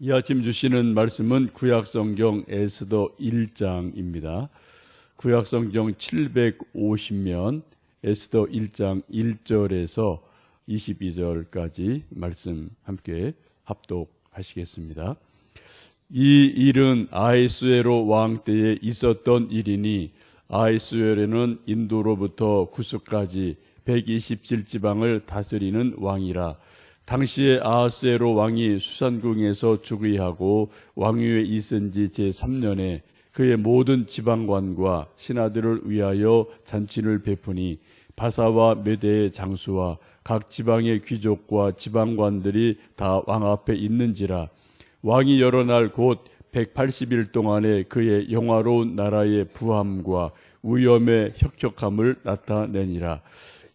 이 아침 주시는 말씀은 구약성경 에스더 1장입니다. 구약성경 750면 에스더 1장 1절에서 22절까지 말씀 함께 합독하시겠습니다. 이 일은 아이스웨로 왕 때에 있었던 일이니 아이스웨로는 인도로부터 구스까지 127지방을 다스리는 왕이라 당시에 아하스에로 왕이 수산궁에서 즉위하고 왕위에 있은 지 제3년에 그의 모든 지방관과 신하들을 위하여 잔치를 베푸니 바사와 메대의 장수와 각 지방의 귀족과 지방관들이 다 왕 앞에 있는지라 왕이 여러 날 곧 180일 동안에 그의 영화로운 나라의 부함과 위엄의 혁혁함을 나타내니라.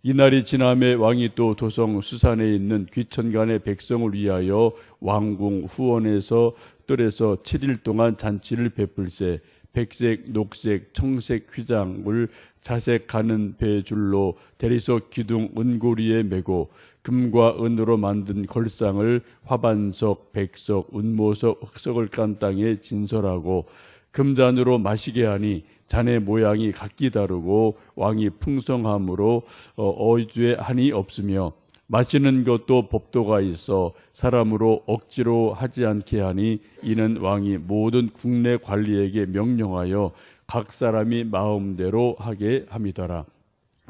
이날이 지남에 왕이 또 도성 수산에 있는 귀천간의 백성을 위하여 왕궁 후원에서 뜰에서 7일 동안 잔치를 베풀세 백색, 녹색, 청색 휘장을 자색하는 배줄로 대리석 기둥 은고리에 메고 금과 은으로 만든 걸상을 화반석, 백석, 운모석, 흑석을 깐 땅에 진설하고 금잔으로 마시게 하니 잔의 모양이 각기 다르고 왕이 풍성함으로 어, 어주에 한이 없으며 마시는 것도 법도가 있어 사람으로 억지로 하지 않게 하니 이는 왕이 모든 국내 관리에게 명령하여 각 사람이 마음대로 하게 함이더라.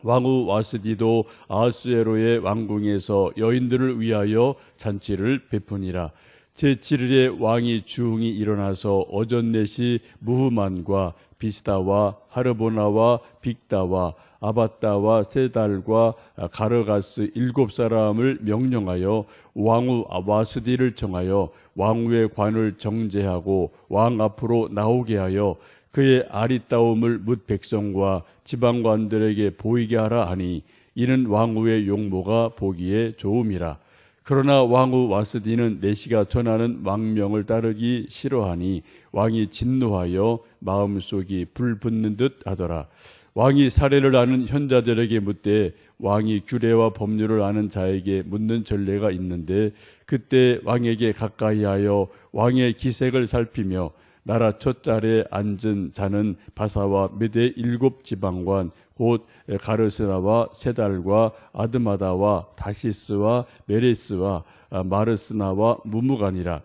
왕후 와스디도 아하스에로의 왕궁에서 여인들을 위하여 잔치를 베푸니라. 제7일에 왕이 주웅이 일어나서 어전넷이 무흐만과 비스다와 하르보나와 빅다와 아바따와 세달과 가르가스 일곱 사람을 명령하여 왕후 와스디를 정하여 왕후의 관을 정제하고 왕 앞으로 나오게 하여 그의 아리따움을 묻 백성과 지방관들에게 보이게 하라 하니 이는 왕후의 용모가 보기에 좋음이라. 그러나 왕후 와스디는 내시가 전하는 왕명을 따르기 싫어하니 왕이 진노하여 마음속이 불붙는 듯 하더라. 왕이 사례를 아는 현자들에게 묻되 왕이 규례와 법률을 아는 자에게 묻는 전례가 있는데 그때 왕에게 가까이하여 왕의 기색을 살피며 나라 첫 자리에 앉은 자는 바사와 메대 일곱 지방관 곧 가르스나와 세달과 아드마다와 다시스와 메레스와 마르스나와 무무간이라.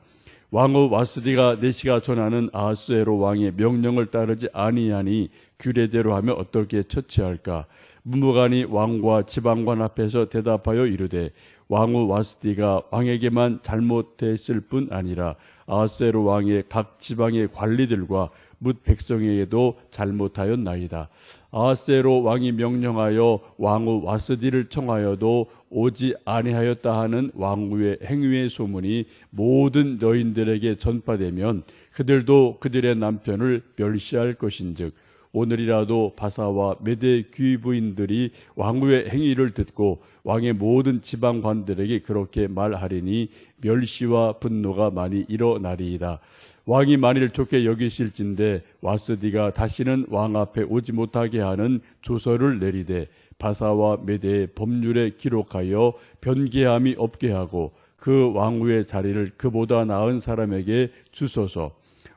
왕후 와스디가 내시가 전하는 아하스에로 왕의 명령을 따르지 아니하니 규례대로 하면 어떻게 처치할까? 무무간이 왕과 지방관 앞에서 대답하여 이르되 왕후 와스디가 왕에게만 잘못했을 뿐 아니라 아하스에로 왕의 각 지방의 관리들과 묻 백성에게도 잘못하였나이다. 아하스에로 왕이 명령하여 왕후 와스디를 청하여도 오지 아니하였다 하는 왕후의 행위의 소문이 모든 여인들에게 전파되면 그들도 그들의 남편을 멸시할 것인즉 오늘이라도 바사와 메대 귀부인들이 왕후의 행위를 듣고 왕의 모든 지방관들에게 그렇게 말하리니 멸시와 분노가 많이 일어나리이다. 왕이 만일 좋게 여기실진데 와스디가 다시는 왕 앞에 오지 못하게 하는 조서를 내리되 바사와 메대의 법률에 기록하여 변개함이 없게 하고 그 왕후의 자리를 그보다 나은 사람에게 주소서.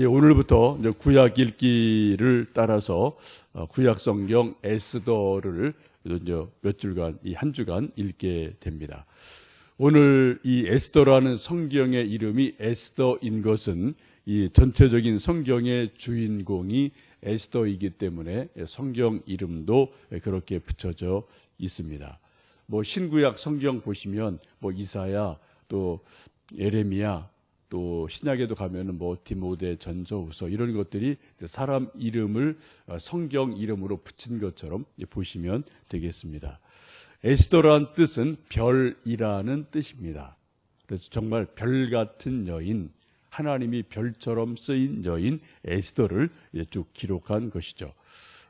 예, 오늘부터 이제 구약 읽기를 따라서 어, 구약 성경 에스더를 이제 몇 주간 이 한 주간 읽게 됩니다. 오늘 이 에스더라는 성경의 이름이 에스더인 것은 이 전체적인 성경의 주인공이 에스더이기 때문에 성경 이름도 그렇게 붙여져 있습니다. 뭐 신구약 성경 보시면 뭐 이사야 또 예레미야 또 신약에도 가면은 뭐 디모데 전서후서 이런 것들이 사람 이름을 성경 이름으로 붙인 것처럼 보시면 되겠습니다. 에스더란 뜻은 별이라는 뜻입니다. 그래서 정말 별 같은 여인, 하나님이 별처럼 쓰인 여인 에스더를 쭉 기록한 것이죠.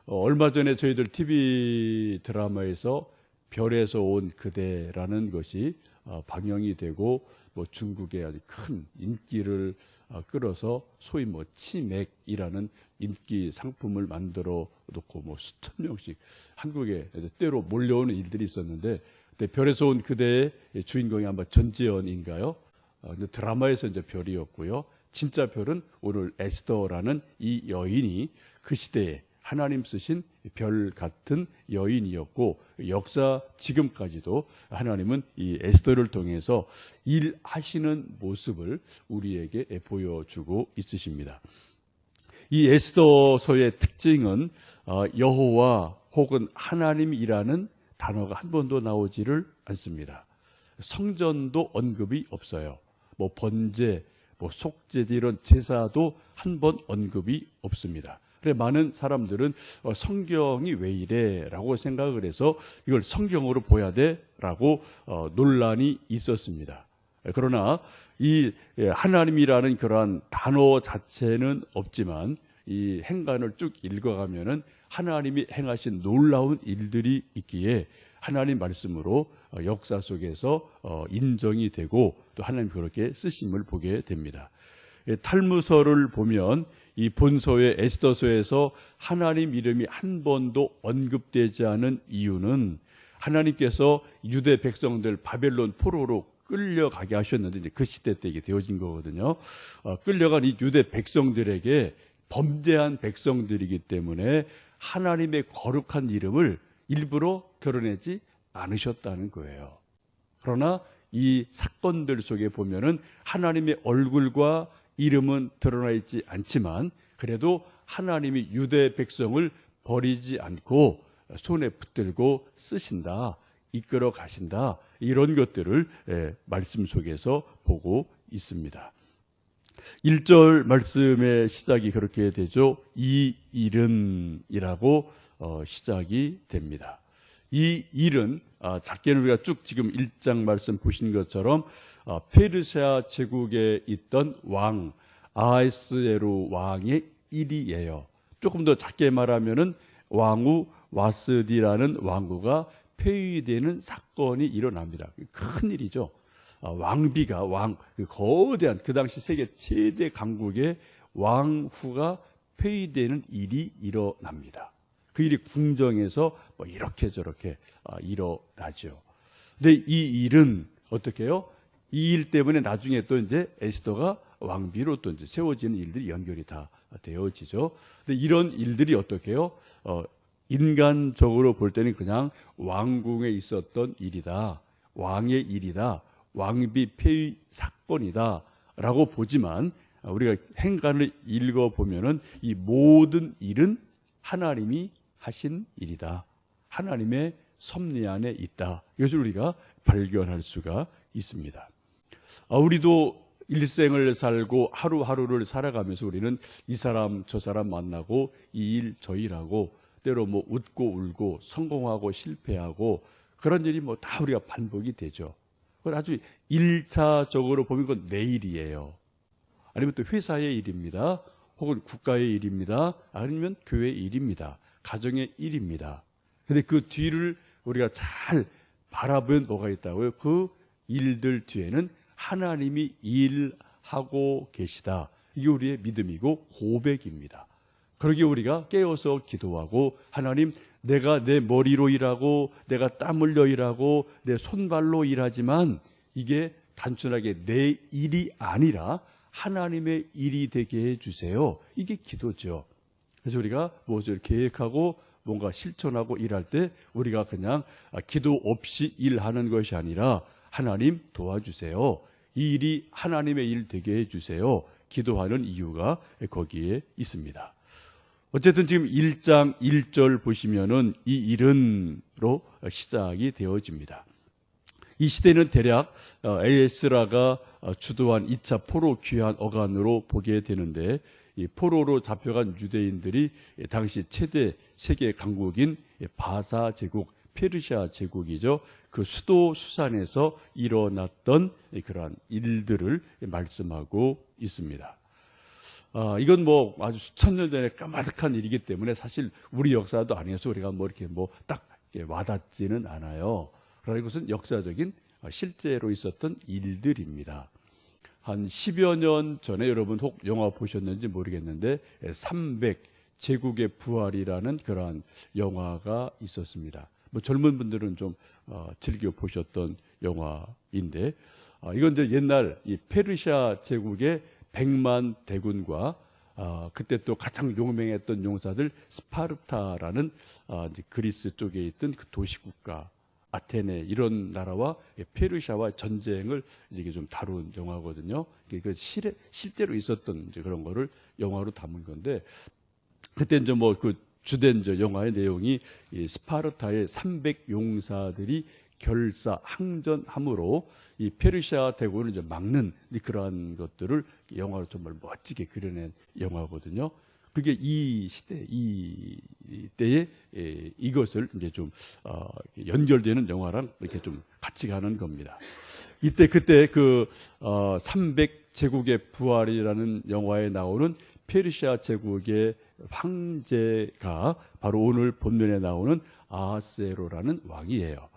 어, 얼마 전에 저희들 TV 드라마에서 별에서 온 그대라는 것이 어, 방영이 되고 뭐 중국에 아주 큰 인기를 어, 끌어서 소위 뭐 치맥이라는 인기 상품을 만들어 놓고 뭐 수천 명씩 한국에 때로 몰려오는 일들이 있었는데 그때 별에서 온 그대의 주인공이 아마 전지현인가요? 어, 드라마에서 이제 별이었고요. 진짜 별은 오늘 에스더라는 이 여인이 그 시대에 하나님 쓰신 별 같은 여인이었고 역사 지금까지도 하나님은 이 에스더를 통해서 일하시는 모습을 우리에게 보여주고 있으십니다. 이 에스더서의 특징은 어, 여호와 혹은 하나님이라는 단어가 한 번도 나오지를 않습니다. 성전도 언급이 없어요. 뭐 번제, 뭐 속죄제 이런 제사도 한 번 언급이 없습니다. 그래 많은 사람들은 어, 성경이 왜 이래라고 생각을 해서 이걸 성경으로 보야 돼라고 어, 논란이 있었습니다. 그러나 이 예, 하나님이라는 그러한 단어 자체는 없지만 이 행간을 쭉 읽어가면은 하나님이 행하신 놀라운 일들이 있기에 하나님 말씀으로 어, 역사 속에서 어, 인정이 되고 또 하나님 그렇게 쓰심을 보게 됩니다. 예, 탈무서를 보면 이 본서의 에스더서에서 하나님 이름이 한 번도 언급되지 않은 이유는 하나님께서 유대 백성들 바벨론 포로로 끌려가게 하셨는데 이제 그 시대 때 이게 되어진 거거든요. 어, 끌려간 이 유대 백성들에게 범죄한 백성들이기 때문에 하나님의 거룩한 이름을 일부러 드러내지 않으셨다는 거예요. 그러나 이 사건들 속에 보면은 하나님의 얼굴과 이름은 드러나 있지 않지만 그래도 하나님이 유대 백성을 버리지 않고 손에 붙들고 쓰신다, 이끌어 가신다 이런 것들을 예, 말씀 속에서 보고 있습니다. 1절 말씀의 시작이 그렇게 되죠. 이 일은이라고 어, 시작이 됩니다. 이 일은 아, 작게는 우리가 쭉 지금 1장 말씀 보신 것처럼 아, 페르시아 제국에 있던 왕 아하스에로 왕의 일이에요. 조금 더 작게 말하면은 왕후 와스디라는 왕후가 폐위되는 사건이 일어납니다. 큰 일이죠. 아, 왕비가 왕, 그 거대한 그 당시 세계 최대 강국의 왕후가 폐위되는 일이 일어납니다. 그 일이 궁정에서 뭐 이렇게 저렇게 아, 일어나죠. 근데 이 일은 어떻게 해요? 이 일 때문에 나중에 또 이제 에스더가 왕비로 또 이제 세워지는 일들이 연결이 다 되어지죠. 근데 이런 일들이 어떻게 해요? 어, 인간적으로 볼 때는 그냥 왕궁에 있었던 일이다. 왕의 일이다. 왕비 폐위 사건이다. 라고 보지만 우리가 행간을 읽어 보면은 이 모든 일은 하나님이 하신 일이다. 하나님의 섭리 안에 있다. 이것을 우리가 발견할 수가 있습니다. 아, 우리도 일생을 살고 하루하루를 살아가면서 우리는 이 사람 저 사람 만나고 이 일 저 일하고 때로 뭐 웃고 울고 성공하고 실패하고 그런 일이 뭐 다 우리가 반복이 되죠. 그건 아주 일차적으로 보면 그건 내 일이에요. 아니면 또 회사의 일입니다. 혹은 국가의 일입니다. 아니면 교회의 일입니다. 가정의 일입니다. 근데 그 뒤를 우리가 잘 바라보면 뭐가 있다고요? 그 일들 뒤에는 하나님이 일하고 계시다. 이게 우리의 믿음이고 고백입니다. 그러기 우리가 깨어서 기도하고 하나님 내가 내 머리로 일하고 내가 땀 흘려 일하고 내 손발로 일하지만 이게 단순하게 내 일이 아니라 하나님의 일이 되게 해 주세요. 이게 기도죠. 그래서 우리가 무엇을 계획하고 뭔가 실천하고 일할 때 우리가 그냥 기도 없이 일하는 것이 아니라 하나님 도와주세요. 이 일이 하나님의 일 되게 해주세요. 기도하는 이유가 거기에 있습니다. 어쨌든 지금 1장 1절 보시면은 이 일은로 시작이 되어집니다. 이 시대는 대략 에스라가 주도한 2차 포로 귀환 어간으로 보게 되는데 이 포로로 잡혀간 유대인들이 당시 최대 세계 강국인 바사 제국, 페르시아 제국이죠. 그그 수도 수산에서 일어났던 그러한 일들을 말씀하고 있습니다. 아, 이건 뭐 아주 수천 년 전에 까마득한 일이기 때문에 사실 우리 역사도 아니어서 우리가 뭐 이렇게 뭐 딱 와닿지는 않아요. 그러나 이것은 역사적인 아, 실제로 있었던 일들입니다. 한 10여 년 전에 여러분 혹 영화 보셨는지 모르겠는데 300 제국의 부활이라는 그러한 영화가 있었습니다. 뭐 젊은 분들은 좀 어, 즐겨 보셨던 영화인데 어, 이건 이제 옛날 이 페르시아 제국의 백만 대군과 어, 그때 또 가장 용맹했던 용사들 스파르타라는 어, 그리스 쪽에 있던 그 도시 국가 아테네 이런 나라와 페르시아와 전쟁을 이게 좀 다룬 영화거든요. 그 실, 실제로 있었던 이제 그런 거를 영화로 담은 건데 그때 이제 뭐 그 주된 저 영화의 내용이 이 스파르타의 300 용사들이 결사 항전함으로 이 페르시아 대군을 이제 막는 그러한 것들을 영화로 정말 멋지게 그려낸 영화거든요. 그게 이 시대, 이 때에 에, 이것을 이제 좀 어, 연결되는 영화랑 이렇게 좀 같이 가는 겁니다. 이때 그때 그 어, 300 제국의 부활이라는 영화에 나오는 페르시아 제국의 황제가 바로 오늘 본면에 나오는 아하스에로라는 왕이에요.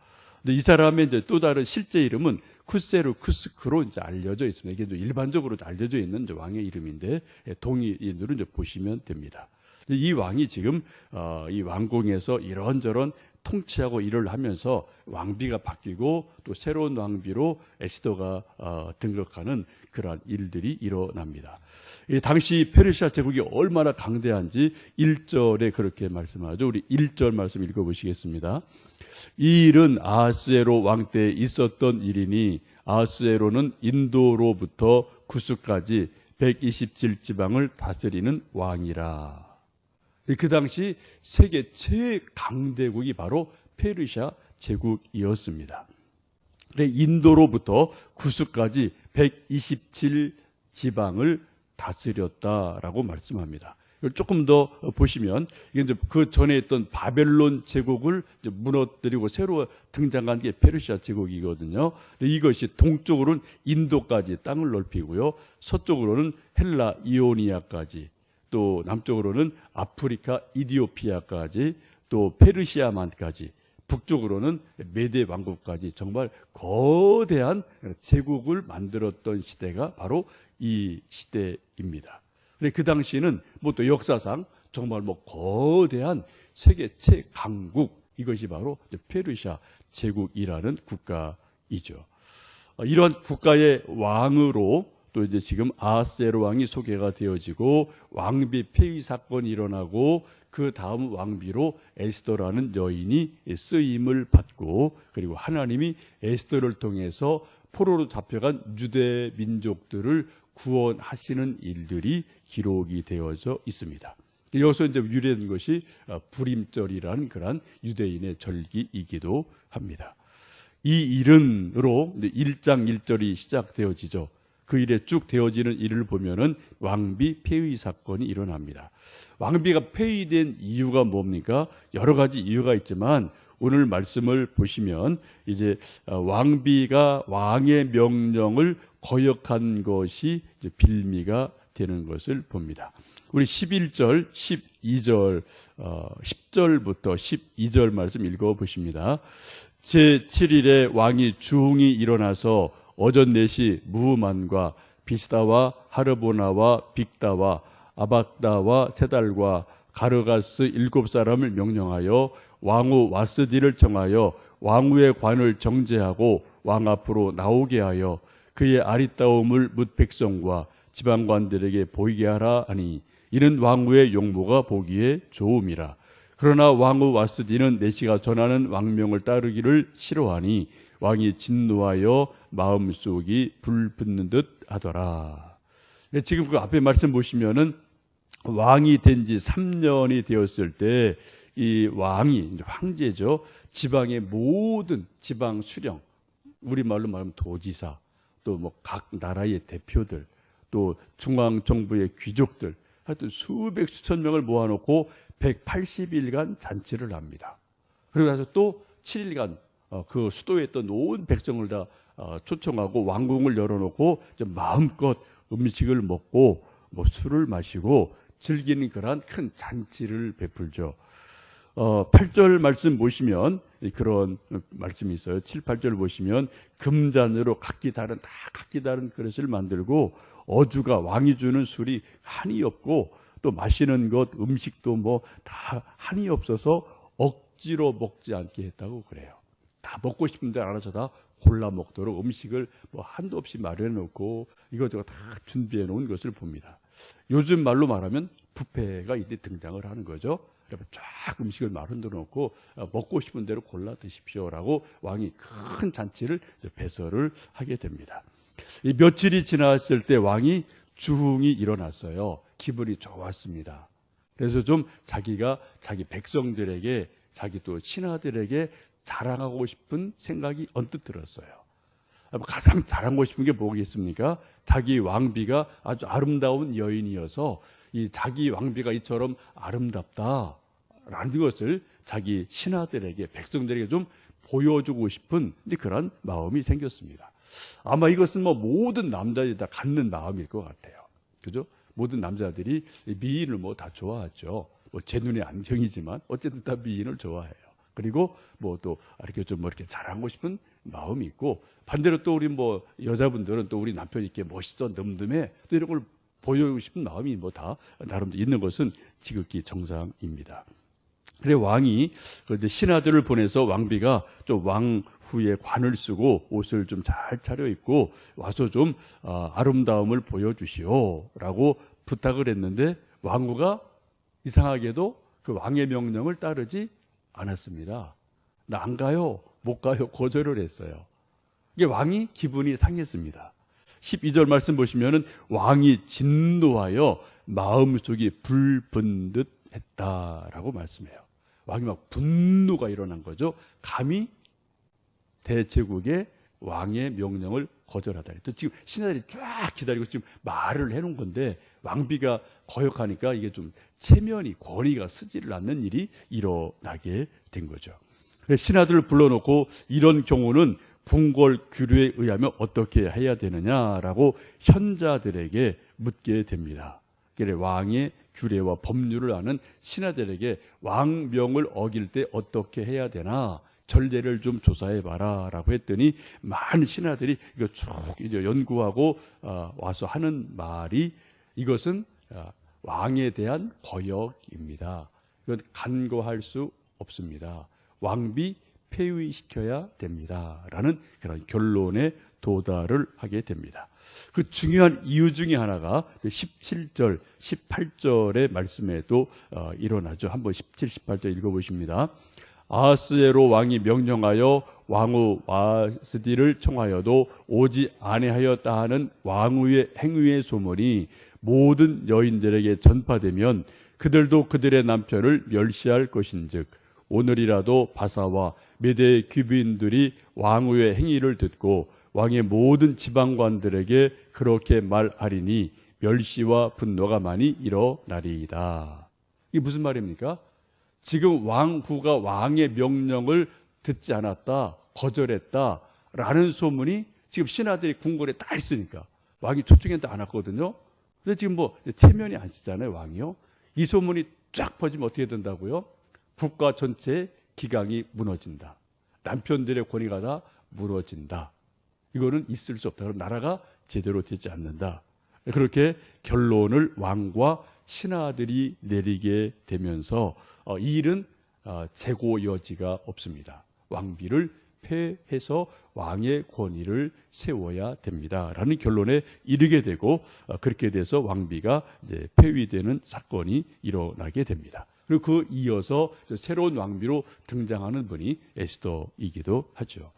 근데 이 사람의 이제 또 다른 실제 이름은 쿠세르 쿠스크로 이제 알려져 있습니다. 이게 일반적으로 알려져 있는 왕의 이름인데 예, 동의인으로 이제 보시면 됩니다. 이 왕이 지금 어, 이 왕궁에서 이런저런 통치하고 일을 하면서 왕비가 바뀌고 또 새로운 왕비로 에스더가 어, 등극하는 그러한 일들이 일어납니다. 당시 페르시아 제국이 얼마나 강대한지 1절에 그렇게 말씀하죠. 우리 1절 말씀 읽어보시겠습니다. 이 일은 아하스에로 왕 때 있었던 일이니 아하스에로는 인도로부터 구스까지 127지방을 다스리는 왕이라. 그 당시 세계 최강대국이 바로 페르시아 제국이었습니다. 인도로부터 구스까지 127 지방을 다스렸다라고 말씀합니다. 조금 더 보시면 이게 이제 그 전에 있던 바벨론 제국을 무너뜨리고 새로 등장한 게 페르시아 제국이거든요. 이것이 동쪽으로는 인도까지 땅을 넓히고요. 서쪽으로는 헬라 이오니아까지 또 남쪽으로는 아프리카 이디오피아까지 또 페르시아만까지 북쪽으로는 메데 왕국까지 정말 거대한 제국을 만들었던 시대가 바로 이 시대입니다. 그 당시에는 뭐 또 역사상 정말 뭐 거대한 세계 최강국 이것이 바로 페르시아 제국이라는 국가이죠. 이러한 국가의 왕으로 또 이제 지금 아하스에로 왕이 소개가 되어지고 왕비 폐위 사건이 일어나고 그 다음 왕비로 에스더라는 여인이 쓰임을 받고 그리고 하나님이 에스더를 통해서 포로로 잡혀간 유대 민족들을 구원하시는 일들이 기록이 되어져 있습니다. 여기서 이제 유래된 것이 불임절이라는 그러한 유대인의 절기이기도 합니다. 이 일은으로 1장 1절이 시작되어지죠. 그 일에 쭉 되어지는 일을 보면은 왕비 폐위 사건이 일어납니다. 왕비가 폐위된 이유가 뭡니까? 여러 가지 이유가 있지만 오늘 말씀을 보시면 이제 왕비가 왕의 명령을 거역한 것이 빌미가 되는 것을 봅니다. 우리 11절, 12절, 어, 10절부터 12절 말씀 읽어 보십니다. 제 7일에 왕이 주웅이 일어나서 어전 넷이 무만과 비스다와 하르보나와 빅다와 아박다와 세달과 가르가스 일곱 사람을 명령하여 왕후 와스디를 정하여 왕후의 관을 정제하고 왕 앞으로 나오게 하여 그의 아리따움을 묻 백성과 지방관들에게 보이게 하라 하니 이는 왕후의 용모가 보기에 좋음이라. 그러나 왕후 와스디는 내시가 전하는 왕명을 따르기를 싫어하니 왕이 진노하여 마음속이 불붙는 듯 하더라. 네, 지금 그 앞에 말씀 보시면은 왕이 된 지 3년이 되었을 때 이 왕이 황제죠. 지방의 모든 지방 수령, 우리말로 말하면 도지사, 또 뭐 각 나라의 대표들, 또 중앙 정부의 귀족들, 하여튼 수백 수천 명을 모아놓고 180일간 잔치를 합니다. 그러고 나서 또 7일간 어, 그 수도에 있던 온 백성을 다 어, 초청하고 왕궁을 열어놓고 마음껏 음식을 먹고 뭐 술을 마시고 즐기는 그러한 큰 잔치를 베풀죠. 어, 8절 말씀 보시면 이 그런 말씀이 있어요. 7, 8절 보시면 금잔으로 각기 다른 다 각기 다른 그릇을 만들고 어주가 왕이 주는 술이 한이 없고 또 마시는 것 음식도 뭐 다 한이 없어서 억지로 먹지 않게 했다고 그래요. 다 먹고 싶은 데 알아서 다 골라 먹도록 음식을 뭐 한도 없이 마련해 놓고 이것저것 다 준비해 놓은 것을 봅니다. 요즘 말로 말하면 뷔페가 이때 등장을 하는 거죠. 그러면 쫙 음식을 마련해 놓고 어, 먹고 싶은 대로 골라 드십시오라고 왕이 큰 잔치를 이제 배설을 하게 됩니다. 이 며칠이 지났을 때 왕이 주흥이 일어났어요. 기분이 좋았습니다. 그래서 좀 자기가 자기 백성들에게 자기 또 신하들에게 자랑하고 싶은 생각이 언뜻 들었어요. 가장 자랑하고 싶은 게 뭐겠습니까? 자기 왕비가 아주 아름다운 여인이어서 이 자기 왕비가 이처럼 아름답다라는 것을 자기 신하들에게 백성들에게 좀 보여주고 싶은 그런 마음이 생겼습니다. 아마 이것은 뭐 모든 남자들이 다 갖는 마음일 것 같아요. 그죠? 모든 남자들이 미인을 뭐 다 좋아하죠. 뭐 제 눈에 안경이지만 어쨌든 다 미인을 좋아해요. 그리고 뭐 또 이렇게 좀 뭐 이렇게 자랑하고 싶은 마음이 있고 반대로 또 우리 뭐 여자분들은 또 우리 남편이 이렇게 멋있어 늠름해 또 이런 걸 보여주고 싶은 마음이 뭐 다 나름대로 있는 것은 지극히 정상입니다. 그래 왕이 그런데 신하들을 보내서 왕비가 좀 왕 후에 관을 쓰고 옷을 좀 잘 차려 입고 와서 좀 아, 아름다움을 보여주시오라고 부탁을 했는데 왕후가 이상하게도 그 왕의 명령을 따르지 않았습니다. 나 안 가요, 못 가요, 거절을 했어요. 이게 왕이 기분이 상했습니다. 12절 말씀 보시면은 왕이 진노하여 마음속이 불붙는 듯 했다라고 말씀해요. 왕이 막 분노가 일어난 거죠. 감히 대제국의 왕의 명령을 거절하다. 또 지금 신하들이 쫙 기다리고 지금 말을 해놓은 건데 왕비가 거역하니까 이게 좀 체면이 권위가 쓰지를 않는 일이 일어나게 된 거죠. 신하들을 불러놓고 이런 경우는 궁궐 규례에 의하면 어떻게 해야 되느냐라고 현자들에게 묻게 됩니다. 그래 왕의 규례와 법률을 아는 신하들에게 왕명을 어길 때 어떻게 해야 되나 전례를 좀 조사해 봐라라고 했더니 많은 신하들이 이거 쭉 이제 연구하고 어, 와서 하는 말이 이것은 어, 왕에 대한 거역입니다. 이건 간과할 수 없습니다. 왕비 폐위시켜야 됩니다라는 그런 결론에 도달을 하게 됩니다. 그 중요한 이유 중에 하나가 17절, 18절의 말씀에도 어, 일어나죠. 한번 17, 18절 읽어보십니다. 아하스에로 왕이 명령하여 왕후 와스디를 청하여도 오지 아니하였다 하는 왕후의 행위의 소문이 모든 여인들에게 전파되면 그들도 그들의 남편을 멸시할 것인즉 오늘이라도 바사와 메대 귀빈들이 왕후의 행위를 듣고 왕의 모든 지방관들에게 그렇게 말하리니 멸시와 분노가 많이 일어나리이다. 이게 무슨 말입니까? 지금 왕후가 왕의 명령을 듣지 않았다, 거절했다 라는 소문이 지금 신하들이 궁궐에 다 있으니까 왕이 초청했다 안 왔거든요. 근데 지금 뭐 체면이 안 쓰잖아요, 왕이요. 이 소문이 쫙 퍼지면 어떻게 된다고요? 국가 전체의 기강이 무너진다. 남편들의 권위가 다 무너진다. 이거는 있을 수 없다. 그럼 나라가 제대로 되지 않는다. 그렇게 결론을 왕과 신하들이 내리게 되면서 어, 이 일은 어, 재고 여지가 없습니다. 왕비를 폐해서 왕의 권위를 세워야 됩니다라는 결론에 이르게 되고 어, 그렇게 돼서 왕비가 이제 폐위되는 사건이 일어나게 됩니다. 그리고 그 이어서 새로운 왕비로 등장하는 분이 에스더이기도 하죠.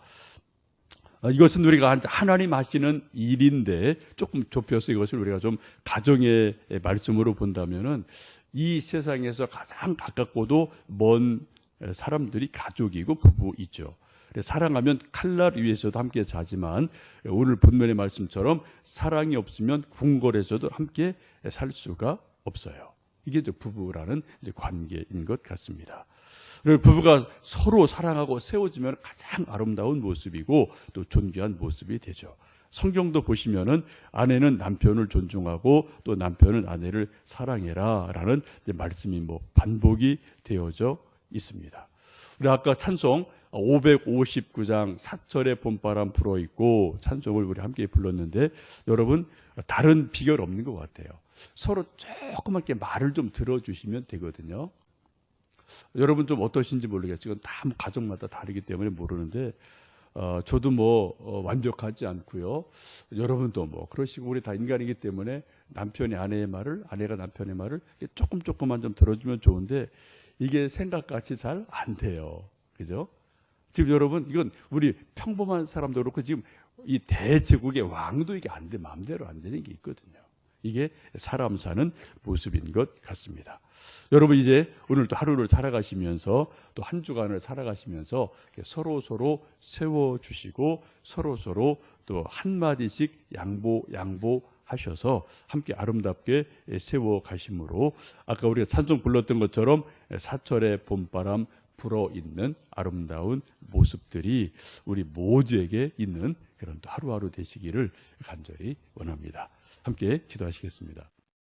어, 이것은 우리가 하나님 하시는 일인데 조금 좁혀서 이것을 우리가 좀 가정의 말씀으로 본다면은 이 세상에서 가장 가깝고도 먼 사람들이 가족이고 부부이죠. 사랑하면 칼날 위에서도 함께 자지만 오늘 본문의 말씀처럼 사랑이 없으면 궁궐에서도 함께 살 수가 없어요. 이게 부부라는 관계인 것 같습니다. 부부가 서로 사랑하고 세워지면 가장 아름다운 모습이고 또 존귀한 모습이 되죠. 성경도 보시면은 아내는 남편을 존중하고 또 남편은 아내를 사랑해라라는 말씀이 뭐 반복이 되어져 있습니다. 우리 아까 찬송 559장 사철의 봄바람 불어 있고 찬송을 우리 함께 불렀는데 여러분 다른 비결 없는 것 같아요. 서로 조그맣게 말을 좀 들어주시면 되거든요. 여러분 좀 어떠신지 모르겠지만 다 가정마다 다르기 때문에 모르는데 어, 저도 뭐 어, 완벽하지 않고요. 여러분도 뭐 그러시고 우리 다 인간이기 때문에 남편이 아내의 말을 아내가 남편의 말을 조금 조금만 좀 들어주면 좋은데 이게 생각같이 잘 안 돼요. 그죠? 지금 여러분 이건 우리 평범한 사람도 그렇고 지금 이 대제국의 왕도 이게 안 돼 마음대로 안 되는 게 있거든요. 이게 사람 사는 모습인 것 같습니다. 여러분 이제 오늘 또 하루를 살아가시면서 또 한 주간을 살아가시면서 서로 서로 세워 주시고 서로 서로 또 한 마디씩 양보 양보 하셔서 함께 아름답게 세워 가심으로 아까 우리가 찬송 불렀던 것처럼 사철의 봄바람 불어 있는 아름다운 모습들이 우리 모두에게 있는 그런 또 하루하루 되시기를 간절히 원합니다. 함께 기도하시겠습니다.